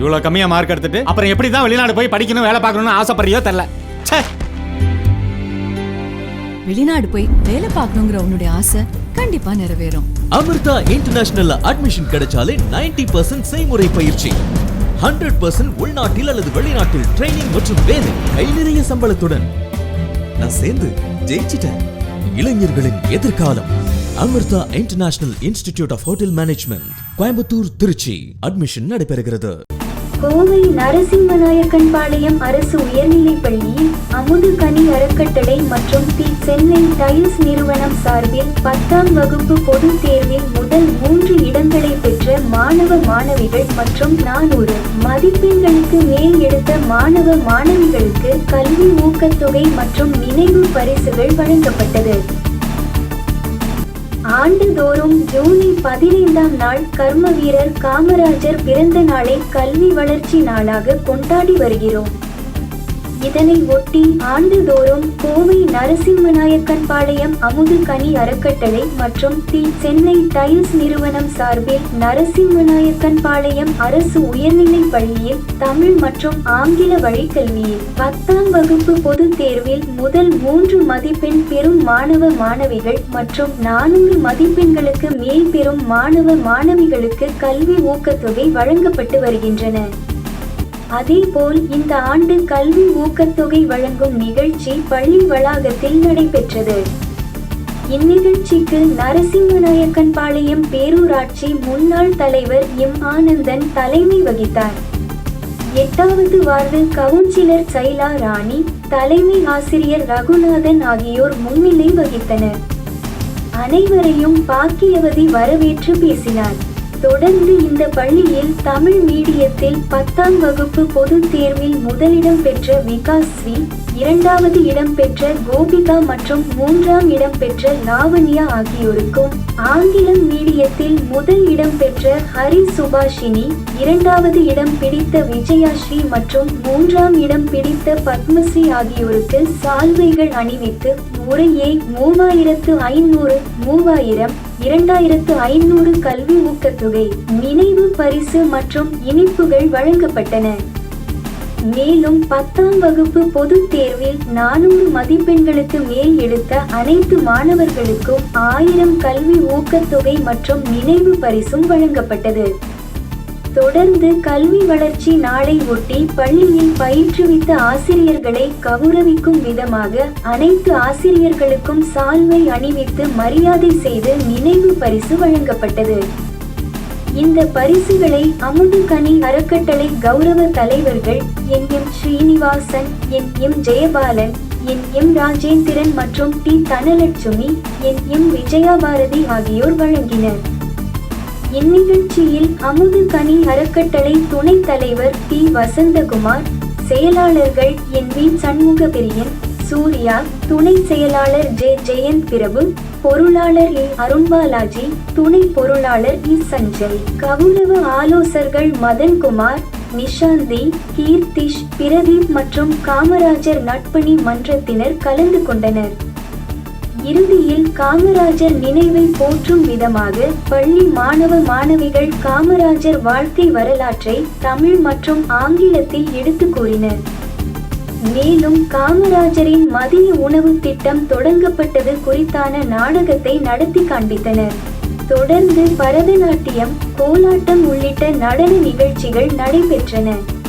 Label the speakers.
Speaker 1: இவ்வளவு கம்மியா மார்க் எடுத்துட்டு அப்புறம் எப்படி தான் வெளிநாடு போய் படிக்கணும் வேலை பார்க்கணும்னு ஆசைப்படுறியோ தெரியல. ச்சே.
Speaker 2: வெளிநாடு போய் வேலை பார்க்கணுங்கிற உன்னுடைய ஆசை கண்டிப்பா நிறைவேறும்.
Speaker 3: அமிர்தா இன்டர்நேஷனல்ல அட்மிஷன் கிடைச்சாலே 90% பர்சன்ட் செய்முறை பயிற்சி. ஹண்ட்ரட் பர்சன்ட் உள்நாட்டில் அல்லது வெளிநாட்டில் ட்ரைனிங் மற்றும் வேலை கை நிறைய சம்பளத்துடன். நான் சேர்ந்து ஜெயிச்சிட்டேன். இளைஞர்களின் எதிர்காலம். Amrita international institute of hotel management Coimbatore Tiruchi. Admission நடைபெறுகிறது.
Speaker 4: கோவை நரசிம்மநாயக்கன் பாளையம் அரசு உயர்நிலைப் பள்ளியில் அமுது கனி அறக்கட்டளை மற்றும் தி சென்னை டைல்ஸ் நிறுவனம் சார்பில் பத்தாம் வகுப்பு பொதுத் தேர்வில் முதல் மூன்று இடங்களை பெற்ற மாணவ மாணவிகள் மற்றும் நானூறு மதிப்பெண்களுக்கு மேல் எடுத்த மாணவ மாணவிகளுக்கு கல்வி ஊக்கத்தொகை மற்றும் நினைவு பரிசுகள் வழங்கப்பட்டது. ஆண்டுதோறும் ஜூலை பதினைந்தாம் நாள் கர்ம வீரர் காமராஜர் பிறந்த நாளை கல்வி வளர்ச்சி நாளாக கொண்டாடி வருகிறோம். இதனை ஒட்டி ஆண்டுதோறும் கோவை நரசிம்மநாயக்கன் பாளையம் அமுது கனி அறக்கட்டளை மற்றும் தி சென்னை டைல்ஸ் நிறுவனம் சார்பில் நரசிம்மநாயக்கன் பாளையம் அரசு உயர்நிலைப் பள்ளியில் தமிழ் மற்றும் ஆங்கில வழிக்கல்வியில் பத்தாம் வகுப்பு பொதுத் தேர்வில் முதல் மூன்று மதிப்பெண் பெறும் மாணவ மாணவிகள் மற்றும் நானூறு மதிப்பெண்களுக்கு மேல் பெறும் மாணவ மாணவிகளுக்கு கல்வி ஊக்கத்தொகை வழங்கப்பட்டு வருகின்றன. அதேபோல் இந்த ஆண்டு கல்வி ஊக்கத்தொகை வழங்கும் நிகழ்ச்சி பள்ளி வளாகத்தில் நடைபெற்றது. இந்நிகழ்ச்சிக்கு நரசிம்மநாயக்கன் பாளையம் பேரூராட்சி முன்னாள் தலைவர் எம். ஆனந்தன் தலைமை வகித்தார். எட்டாவது வார்டு கவுன்சிலர் சைலா ராணி தலைமை ஆசிரியர் ரகுநாதன் ஆகியோர் முன்னிலை வகித்தனர். அனைவரையும் பாக்கியவதி வரவேற்று பேசினார். தொடர்ந்து இந்த பள்ளியில் தமிழ் மீடியத்தில் பத்தாம் வகுப்பு பொதுத் தேர்வில் முதலிடம் பெற்ற விகாஸ் ஸ்ரீ இரண்டாவது இடம் பெற்ற கோபிகா மற்றும் மூன்றாம் இடம் பெற்ற லாவண்யா ஆகியோருக்கும் ஆங்கிலம் மீடியத்தில் முதல் இடம் பெற்ற ஹரி சுபாஷினி இரண்டாவது இடம் பிடித்த விஜயாஸ்ரீ மற்றும் மூன்றாம் இடம் பிடித்த பத்மஸ்ரீ ஆகியோருக்கு சால்வைகள் அணிவித்து முறையே மூவாயிரத்து ஐநூறு மூவாயிரம் இரண்டாயிரத்து ஐநூறு கல்வி ஊக்கத்தொகை நினைவு பரிசு மற்றும் இனிப்புகள் வழங்கப்பட்டன. மேலும் பத்தாம் வகுப்பு பொதுத் தேர்வில் நானூறு மதிப்பெண்களுக்கு மேல் எடுத்த அனைத்து மாணவர்களுக்கும் ஆயிரம் கல்வி ஊக்கத்தொகை மற்றும் நினைவு பரிசும் வழங்கப்பட்டது. தொடர்ந்து கல்வி வளர்ச்சி நாளை ஒட்டி பள்ளியில் பயிற்றுவித்த ஆசிரியர்களை கௌரவிக்கும் விதமாக அனைத்து ஆசிரியர்களுக்கும் சால்வை அணிவித்து மரியாதை செய்து நினைவு பரிசு வழங்கப்பட்டது. இந்த பரிசுகளை அமுதுகனி அறக்கட்டளை கௌரவ தலைவர்கள் N M Srinivasan N M Jayabalan N M Rajendran மற்றும் T Dhanalakshmi N M Vijayabharathi ஆகியோர் வழங்கினர். இந்நிகழ்ச்சியில் அமுது கனி அறக்கட்டளை துணைத் தலைவர் டி வசந்தகுமார் செயலாளர்கள் என். வி. சண்முகபிரியன் சூர்யா துணை செயலாளர் ஜே. ஜெயந்த் பிரபு பொருளாளர் ஏ. அருண்பாலாஜி துணை பொருளாளர் இ. சஞ்சய் கௌரவ ஆலோசகர்கள் மதன்குமார் நிஷாந்தி கீர்த்திஷ் பிரதீப் மற்றும் காமராஜர் நட்பணி மன்றத்தினர் கலந்து கொண்டனர். இறுதியில் காமராஜர் நினைவை போற்றும் விதமாக பள்ளி மாணவ மாணவிகள் காமராஜர் வாழ்க்கை வரலாற்றை தமிழ் மற்றும் ஆங்கிலத்தில் எடுத்து கூறினர். மேலும் காமராஜரின் மதிய உணவு திட்டம் தொடங்கப்பட்டது குறித்தான நாடகத்தை நடத்தி காண்பித்தனர். தொடர்ந்து பரதநாட்டியம் கோலாட்டம் உள்ளிட்ட நடன நிகழ்ச்சிகள் நடைபெற்றன.